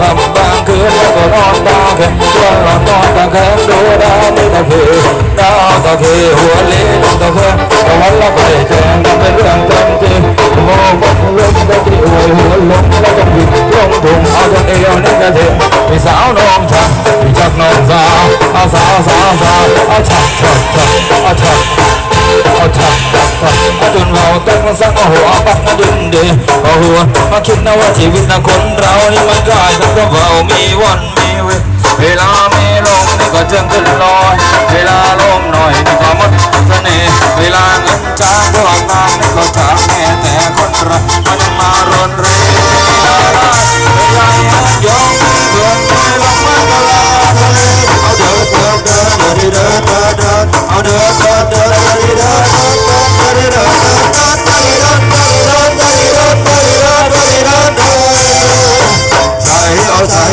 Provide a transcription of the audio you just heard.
đang hầm bang cứ đeo của non đang kề chuông lòng con đang khẽ đố đã đi ta về đã ta về hùa lễ đồng ta khơi đồng hắn là phải chèn đang bên đường tâm tim vô vọng lúc đã chỉ hồi hùa lúc đã trong vịt trong thùng áo thân yêu nên ta thiện vì giáo non chặt vì chặt non già áo giáo giáo giáo áo chặt chặt กันมาสักโอ้โหเอาปักมาดุนเดิเอาหัวมาคิดนะว่าชีวิตนะคนเรานี่มันง่ายทั้งตัวเรามีวันมีเวเวลาไม่ลงนี่ก็เจิงขึ้นลอยเวลาลงหน่อยนี่ก็หมดเสน่ห์เวลาเงินจางพวกงานนี่ก็จ้างแม่แต่คนเรากมันมารนเรีลาลาเวลาเงินยงเพื่อนไม่ลงมันก็ลาเลยเอาเดินเดินเดินเดินเดินเดินเอาเดินเดินเดินเดิน